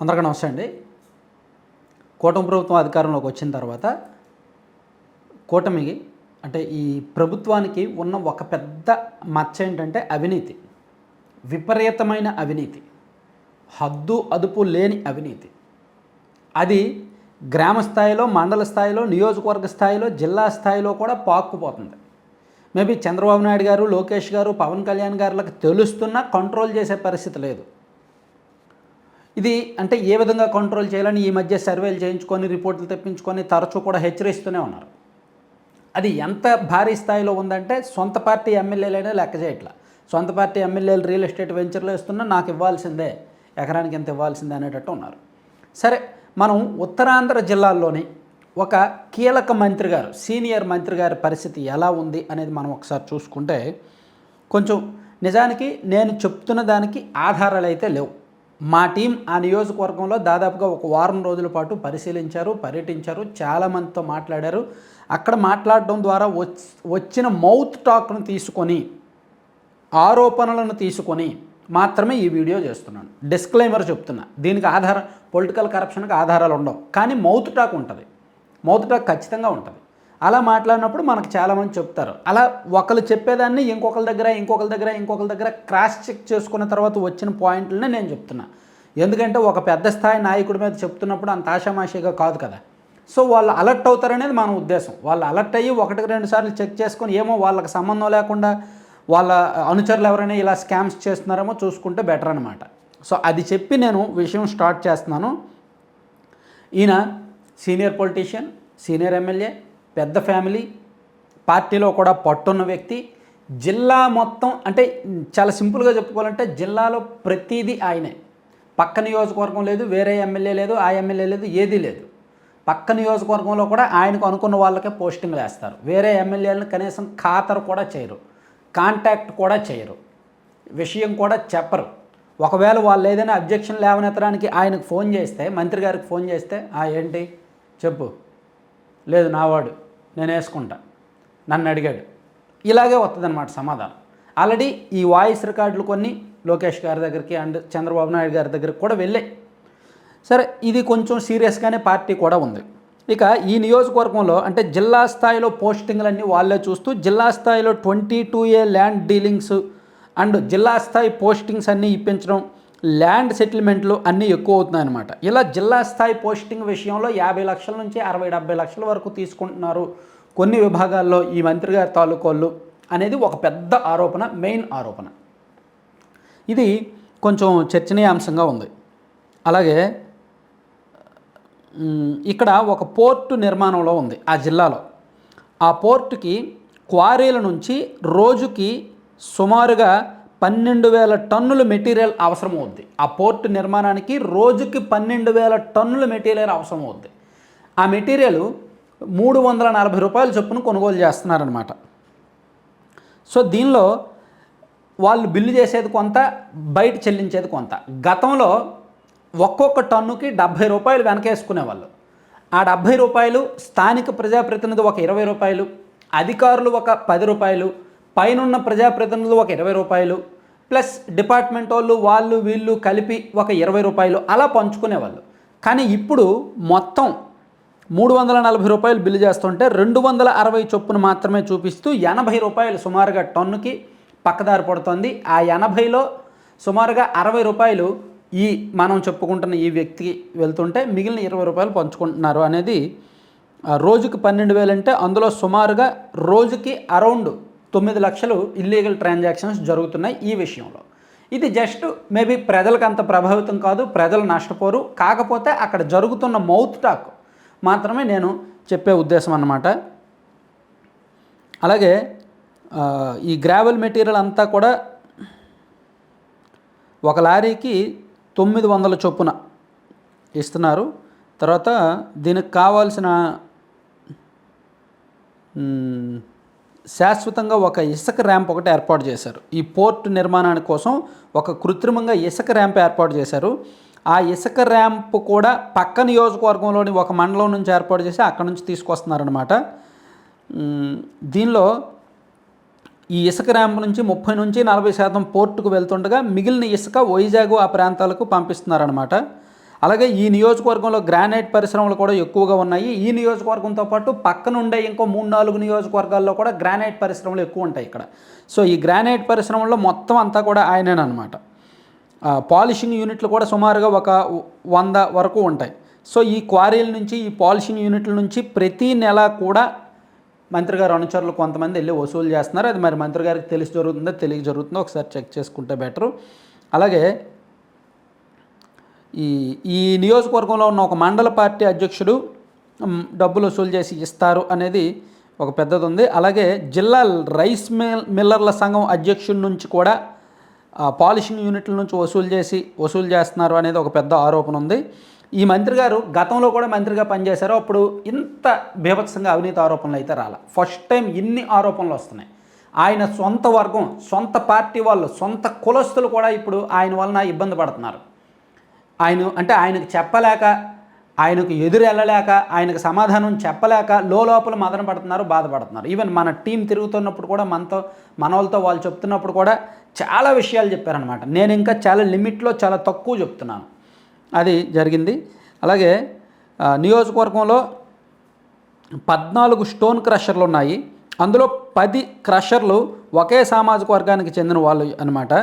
అందరికీ నమస్తే అండి. కూటమి ప్రభుత్వం అధికారంలోకి వచ్చిన తర్వాత కూటమికి అంటే ఈ ప్రభుత్వానికి ఉన్న ఒక పెద్ద మచ్చ ఏంటంటే అవినీతి. విపరీతమైన అవినీతి. హద్దు అదుపు లేని అవినీతి. అది గ్రామ స్థాయిలో మండల స్థాయిలో నియోజకవర్గ స్థాయిలో జిల్లా స్థాయిలో కూడా పాక్కుపోతుంది మేబీ చంద్రబాబు నాయుడు గారు లోకేష్ గారు పవన్ కళ్యాణ్ గారులకు తెలుస్తున్నా కంట్రోల్ చేసే పరిస్థితి లేదు. ఇది అంటే ఏ విధంగా కంట్రోల్ చేయాలని ఈ మధ్య సర్వేలు చేయించుకొని రిపోర్ట్లు తెప్పించుకొని తరచూ కూడా హెచ్చరిస్తూనే ఉన్నారు. అది ఎంత భారీ స్థాయిలో ఉందంటే సొంత పార్టీ ఎమ్మెల్యేలైనా లెక్క చేయట్లా. సొంత పార్టీ ఎమ్మెల్యేలు రియల్ ఎస్టేట్ వెంచర్లో ఇస్తున్నా నాకు ఇవ్వాల్సిందే ఎకరానికి ఎంత ఇవ్వాల్సిందే అనేటట్టు ఉన్నారు. సరే మనం ఉత్తరాంధ్ర జిల్లాల్లోని ఒక కీలక మంత్రి గారు సీనియర్ మంత్రి గారి పరిస్థితి ఎలా ఉంది అనేది మనం ఒకసారి చూసుకుంటే కొంచెం నిజానికి నేను చెప్తున్న దానికి ఆధారాలు అయితే లేవు. మా టీం ఆ నియోజకవర్గంలో దాదాపుగా ఒక వారం రోజుల పాటు పరిశీలించారు పర్యటించారు చాలామందితో మాట్లాడారు. అక్కడ మాట్లాడడం ద్వారా వచ్చిన మౌత్ టాక్ను తీసుకొని ఆరోపణలను తీసుకొని మాత్రమే ఈ వీడియో చేస్తున్నాను. డిస్క్లైమర్ చెప్తున్నా. దీనికి ఆధారం పొలిటికల్ కరప్షన్కి ఆధారాలు ఉండవు. కానీ మౌత్ టాక్ ఉంటుంది. మౌత్ టాక్ ఖచ్చితంగా ఉంటుంది. అలా మాట్లాడినప్పుడు మనకు చాలామంది చెప్తారు. అలా ఒకరు చెప్పేదాన్ని ఇంకొకరి దగ్గర ఇంకొకరి దగ్గర ఇంకొకరి దగ్గర క్రాస్ చెక్ చేసుకున్న తర్వాత వచ్చిన పాయింట్లనే నేను చెప్తున్నా. ఎందుకంటే ఒక పెద్ద స్థాయి నాయకుడి మీద చెప్తున్నప్పుడు అంత ఆషామాషిగా కాదు కదా. సో వాళ్ళు అలర్ట్ అవుతారనేది మన ఉద్దేశం. వాళ్ళు అలర్ట్ అయ్యి ఒకటికి రెండు సార్లు చెక్ చేసుకొని ఏమో వాళ్ళకి సంబంధం లేకుండా వాళ్ళ అనుచరులు ఎవరైనా ఇలా స్కామ్స్ చేస్తున్నారేమో చూసుకుంటే బెటర్ అనమాట సో అది చెప్పి నేను విషయం స్టార్ట్ చేస్తున్నాను. ఈయన సీనియర్ పొలిటీషియన్ సీనియర్ ఎమ్మెల్యే పెద్ద ఫ్యామిలీ పార్టీలో కూడా పట్టున్న వ్యక్తి. జిల్లా మొత్తం అంటే చాలా సింపుల్గా చెప్పుకోవాలంటే జిల్లాలో ప్రతిదీ ఆయనే. పక్క నియోజకవర్గం లేదు వేరే ఎమ్మెల్యే లేదు ఆ ఎమ్మెల్యే లేదు ఏదీ లేదు. పక్క నియోజకవర్గంలో కూడా ఆయనకు అనుకున్న వాళ్ళకే పోస్టింగ్లు వేస్తారు. వేరే ఎమ్మెల్యేలను కనీసం ఖాతరు కూడా చేయరు. కాంటాక్ట్ కూడా చేయరు. విషయం కూడా చెప్పరు. ఒకవేళ వాళ్ళు ఏదైనా అబ్జెక్షన్ లేవనెత్తడానికి ఆయనకు ఫోన్ చేస్తే మంత్రి గారికి ఫోన్ చేస్తే ఆ ఏంటి? చెప్పు. లేదు నావాడు. నేను వేసుకుంటా. నన్ను అడిగాడు. ఇలాగే వస్తుందన్నమాట సమాధానం. ఆల్రెడీ ఈ వాయిస్ రికార్డులు కొన్ని లోకేష్ గారి దగ్గరికి అండ్ చంద్రబాబు నాయుడు గారి దగ్గరికి కూడా వెళ్ళాయి. సరే ఇది కొంచెం సీరియస్గానే పార్టీ కూడా ఉంది. ఇక ఈ నియోజకవర్గంలో అంటే జిల్లా స్థాయిలో పోస్టింగ్లన్నీ వాళ్ళే చూస్తూ జిల్లా స్థాయిలో twenty two A land dealings and జిల్లా స్థాయి పోస్టింగ్స్ అన్నీ ఇప్పించడం ల్యాండ్ సెటిల్మెంట్లు అన్నీ ఎక్కువ అవుతున్నాయన్నమాట ఇలా జిల్లా స్థాయి పోస్టింగ్ విషయంలో యాభై లక్షల నుంచి అరవై డెబ్బై లక్షల వరకు తీసుకుంటున్నారు కొన్ని విభాగాల్లో ఈ మంత్రి గారి తాలూకోళ్ళు అనేది ఒక పెద్ద ఆరోపణ మెయిన్ ఆరోపణ. ఇది కొంచెం చర్చనీయాంశంగా ఉంది. అలాగే ఇక్కడ ఒక పోర్టు నిర్మాణంలో ఉంది ఆ జిల్లాలో. ఆ పోర్టుకి క్వారీల నుంచి రోజుకి సుమారుగా పన్నెండు వేల టన్నుల మెటీరియల్ అవసరం అవుద్ది ఆ పోర్టు నిర్మాణానికి రోజుకి పన్నెండు వేల టన్నుల మెటీరియల్ అవసరం అవుద్ది ఆ మెటీరియల్ మూడు వందల నలభై రూపాయల చొప్పున కొనుగోలు చేస్తున్నారనమాట సో దీనిలో వాళ్ళు బిల్లు చేసేది కొంత బయట చెల్లించేది కొంత. గతంలో ఒక్కొక్క టన్నుకి డెబ్భై రూపాయలు వెనకేసుకునేవాళ్ళు. ఆ డెబ్భై రూపాయలు స్థానిక ప్రజాప్రతినిధి ఒక ఇరవై రూపాయలు అధికారులు ఒక పది రూపాయలు పైనున్న ప్రజాప్రతినిధులు ఒక ఇరవై రూపాయలు ప్లస్ డిపార్ట్మెంట్ వాళ్ళు వాళ్ళు వీళ్ళు కలిపి ఒక ఇరవై రూపాయలు అలా పంచుకునేవాళ్ళు. కానీ ఇప్పుడు మొత్తం మూడు వందల నలభై రూపాయలు బిల్లు చేస్తుంటే రెండు వందల అరవై చొప్పున మాత్రమే చూపిస్తూ ఎనభై రూపాయలు సుమారుగా టన్నుకి పక్కదారి పడుతుంది. ఆ ఎనభైలో సుమారుగా అరవై రూపాయలు ఈ మనం చెప్పుకుంటున్న ఈ వ్యక్తికి వెళ్తుంటే మిగిలిన ఇరవై రూపాయలు పంచుకుంటున్నారు అనేది ఆ, రోజుకి పన్నెండు వేలు అంటే అందులో సుమారుగా రోజుకి అరౌండ్ తొమ్మిది లక్షలు ఇల్లీగల్ ట్రాన్సాక్షన్స్ జరుగుతున్నాయి ఈ విషయంలో. ఇది జస్ట్ మేబీ ప్రజలకు అంత ప్రభావితం కాదు ప్రజలు నష్టపోరు. కాకపోతే అక్కడ జరుగుతున్న మౌత్ టాక్ మాత్రమే నేను చెప్పే ఉద్దేశం అన్నమాట. అలాగే ఈ గ్రావెల్ మెటీరియల్ అంతా కూడా ఒక లారీకి తొమ్మిది వందల చొప్పున ఇస్తున్నారు. తర్వాత దీనికి కావాల్సిన శాశ్వతంగా ఒక ఇసుక ర్యాంప్ ఒకటి ఏర్పాటు చేశారు. ఈ పోర్ట్ నిర్మాణానికి కోసం ఒక కృత్రిమంగా ఇసుక ర్యాంప్ ఏర్పాటు చేశారు. ఆ ఇసుక ర్యాంప్ కూడా పక్క నియోజకవర్గంలోని ఒక మండలం నుంచి ఏర్పాటు చేసి అక్కడ నుంచి తీసుకొస్తున్నారనమాట దీనిలో ఈ ఇసుక ర్యాంప్ నుంచి ముప్పై నుంచి నలభై శాతం పోర్టుకు వెళ్తుండగా మిగిలిన ఇసుక వైజాగ్ ఆ ప్రాంతాలకు పంపిస్తున్నారనమాట అలాగే ఈ నియోజకవర్గంలో గ్రానైట్ పరిశ్రమలు కూడా ఎక్కువగా ఉన్నాయి. ఈ నియోజకవర్గంతో పాటు పక్కనుండే ఇంకో మూడు నాలుగు నియోజకవర్గాల్లో కూడా గ్రానైట్ పరిశ్రమలు ఎక్కువ ఉంటాయి ఇక్కడ. సో ఈ గ్రానైట్ పరిశ్రమల్లో మొత్తం అంతా కూడా ఆయనేనమాట పాలిషింగ్ యూనిట్లు కూడా సుమారుగా ఒక వంద వరకు ఉంటాయి. సో ఈ క్వారీల నుంచి ఈ పాలిషింగ్ యూనిట్ల నుంచి ప్రతి నెల కూడా మంత్రి గారు అనుచరులు కొంతమంది వెళ్ళి వసూలు చేస్తున్నారు. అది మరి మంత్రి గారికి తెలిసి జరుగుతుందో తెలియ జరుగుతుందో ఒకసారి చెక్ చేసుకుంటే బెటరు. అలాగే ఈ ఈ నియోజకవర్గంలో ఉన్న ఒక మండల పార్టీ అధ్యక్షుడు డబ్బులు వసూలు చేసి ఇస్తారు అనేది ఒక పెద్దది ఉంది అలాగే జిల్లా రైస్ మిల్ మిల్లర్ల సంఘం అధ్యక్షుడి నుంచి కూడా పాలిషింగ్ యూనిట్ల నుంచి వసూలు చేసి వసూలు చేస్తున్నారు అనేది ఒక పెద్ద ఆరోపణ ఉంది ఈ మంత్రి గారు గతంలో కూడా మంత్రిగా పనిచేశారు. అప్పుడు ఇంత బీభత్సంగా అవినీతి ఆరోపణలు అయితే రాల. ఫస్ట్ టైం ఇన్ని ఆరోపణలు వస్తున్నాయి. ఆయన సొంత వర్గం సొంత పార్టీ వాళ్ళు సొంత కులస్తులు కూడా ఇప్పుడు ఆయన వలన ఇబ్బంది పడుతున్నారు. ఆయన అంటే ఆయనకు చెప్పలేక ఆయనకు ఎదురు వెళ్ళలేక ఆయనకు సమాధానం చెప్పలేక లోపల మదన పడుతున్నారు బాధపడుతున్నారు. ఈవెన్ మన టీం తిరుగుతున్నప్పుడు కూడా మనతో మన వాళ్ళు చెప్తున్నప్పుడు కూడా చాలా విషయాలు చెప్పారనమాట నేను ఇంకా చాలా లిమిట్లో చాలా తక్కువ చెప్తున్నాను. అది జరిగింది. అలాగే నియోజకవర్గంలో పద్నాలుగు స్టోన్ క్రషర్లు ఉన్నాయి. అందులో పది క్రషర్లు ఒకే సామాజిక వర్గానికి చెందిన వాళ్ళు అనమాట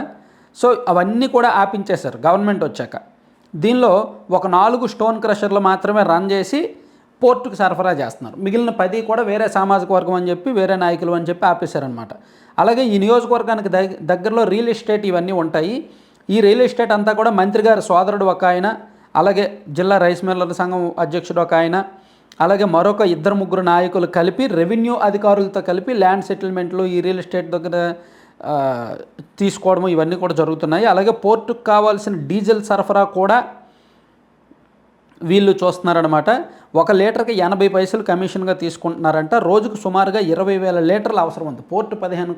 సో అవన్నీ కూడా ఆపించేశారు గవర్నమెంట్ వచ్చాక. దీనిలో ఒక నాలుగు స్టోన్ క్రషర్లు మాత్రమే రన్ చేసి పోర్టుకు సరఫరా చేస్తున్నారు. మిగిలిన పది కూడా వేరే సామాజిక వర్గం అని చెప్పి వేరే నాయకులు అని చెప్పి ఆపేశారనమాట అలాగే ఈ నియోజకవర్గానికి దగ్- దగ్గరలో రియల్ ఎస్టేట్ ఇవన్నీ ఉంటాయి. ఈ రియల్ ఎస్టేట్ అంతా కూడా మంత్రి గారి సోదరుడు ఒక ఆయన అలాగే జిల్లా రైస్ మిల్లర్ సంఘం అధ్యక్షుడు ఒక ఆయన అలాగే మరొక ఇద్దరు ముగ్గురు నాయకులు కలిపి రెవెన్యూ అధికారులతో కలిపి ల్యాండ్ సెటిల్మెంట్లు ఈ రియల్ ఎస్టేట్ దగ్గర తీసుకోవడము ఇవన్నీ కూడా జరుగుతున్నాయి. అలాగే పోర్టుకు కావాల్సిన డీజిల్ సరఫరా కూడా వీళ్ళు చూస్తున్నారనమాట ఒక లీటర్కి ఎనభై పైసలు కమిషన్గా తీసుకుంటున్నారంట. రోజుకు సుమారుగా ఇరవై వేల లీటర్లు అవసరం ఉంది. పోర్టు పదిహేను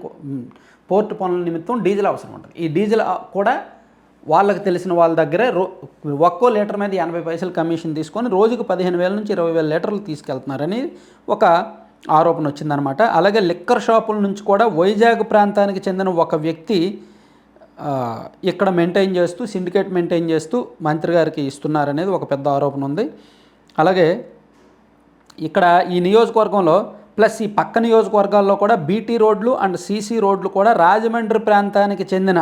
పోర్టు పనుల నిమిత్తం డీజిల్ అవసరం ఉంటుంది. ఈ డీజిల్ కూడా వాళ్ళకి తెలిసిన వాళ్ళ దగ్గరే రో ఒక్కో లీటర్ మీద ఎనభై పైసలు కమిషన్ తీసుకొని రోజుకు పదిహేను వేల నుంచి ఇరవై వేల లీటర్లు తీసుకెళ్తున్నారని ఒక ఆరోపణ వచ్చిందనమాట అలాగే లిక్కర్ షాపుల నుంచి కూడా వైజాగ్ ప్రాంతానికి చెందిన ఒక వ్యక్తి ఇక్కడ మెయింటైన్ చేస్తూ సిండికేట్ మెయింటైన్ చేస్తూ మంత్రి గారికి ఇస్తున్నారనేది ఒక పెద్ద ఆరోపణ ఉంది. అలాగే ఇక్కడ ఈ నియోజకవర్గంలో ప్లస్ ఈ పక్క నియోజకవర్గాల్లో కూడా బీటీ రోడ్లు అండ్ సీసీ రోడ్లు కూడా రాజమండ్రి ప్రాంతానికి చెందిన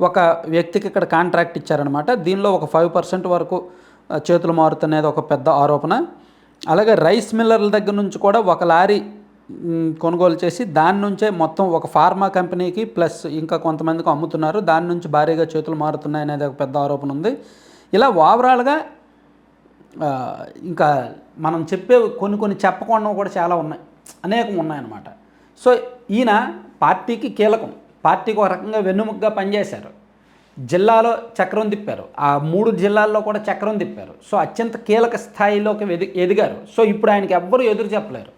ఒక వ్యక్తికి ఇక్కడ కాంట్రాక్ట్ ఇచ్చారనమాట దీనిలో ఒక ఫైవ్ పర్సెంట్ వరకు చేతులు మారుతున్నది ఒక పెద్ద ఆరోపణ. అలాగే రైస్ మిల్లర్ల దగ్గర నుంచి కూడా ఒక లారీ కొనుగోలు చేసి దాని నుంచే మొత్తం ఒక ఫార్మా కంపెనీకి ప్లస్ ఇంకా కొంతమందికి అమ్ముతున్నారు. దాని నుంచి భారీగా చేతులు మారుతున్నాయి అనేది ఒక పెద్ద ఆరోపణ ఉంది. ఇలా ఓవరాల్గా ఇంకా మనం చెప్పే కొన్ని కొన్ని చెప్పకుండా కూడా చాలా ఉన్నాయి. అనేకం ఉన్నాయన్నమాట. సో ఈయన పార్టీకి కీలకం. పార్టీకి ఒక రకంగా వెన్నుముగ్గా పనిచేశారు. జిల్లాలో చక్రం తిప్పారు. ఆ మూడు జిల్లాల్లో కూడా చక్రం తిప్పారు. సో అత్యంత కీలక స్థాయిలోకి ఎది ఎదిగారు. సో ఇప్పుడు ఆయనకి ఎవ్వరూ ఎదురు చెప్పలేరు.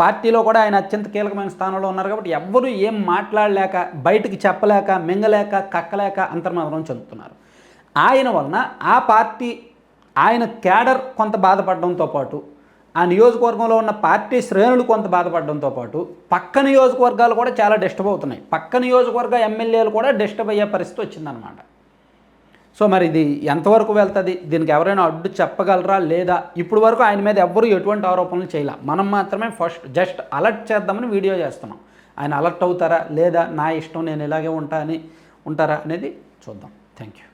పార్టీలో కూడా ఆయన అత్యంత కీలకమైన స్థానంలో ఉన్నారు కాబట్టి ఎవ్వరూ ఏం మాట్లాడలేక బయటికి చెప్పలేక మింగలేక కక్కలేక అంతర్మాత్రం చెందుతున్నారు. ఆయన వలన ఆ పార్టీ ఆయన క్యాడర్ కొంత బాధపడడంతో పాటు ఆ నియోజకవర్గంలో ఉన్న పార్టీ శ్రేణులు కొంత బాధపడడంతో పాటు పక్క నియోజకవర్గాలు కూడా చాలా డిస్టర్బ్ అవుతున్నాయి. పక్క నియోజకవర్గ ఎమ్మెల్యేలు కూడా డిస్టర్బ్ అయ్యే పరిస్థితి వచ్చిందనమాట సో మరి ఇది ఎంతవరకు వెళ్తుంది? దీనికి ఎవరైనా అడ్డు చెప్పగలరా లేదా? ఇప్పుడు వరకు ఆయన మీద ఎవ్వరూ ఎటువంటి ఆరోపణలు చేయలే. మనం మాత్రమే ఫస్ట్ జస్ట్ అలర్ట్ చేద్దామని వీడియో చేస్తున్నాం. ఆయన అలర్ట్ అవుతారా లేదా? నా ఇష్టం నేను ఇలాగే ఉంటా అని ఉంటారా అనేది చూద్దాం. Thank you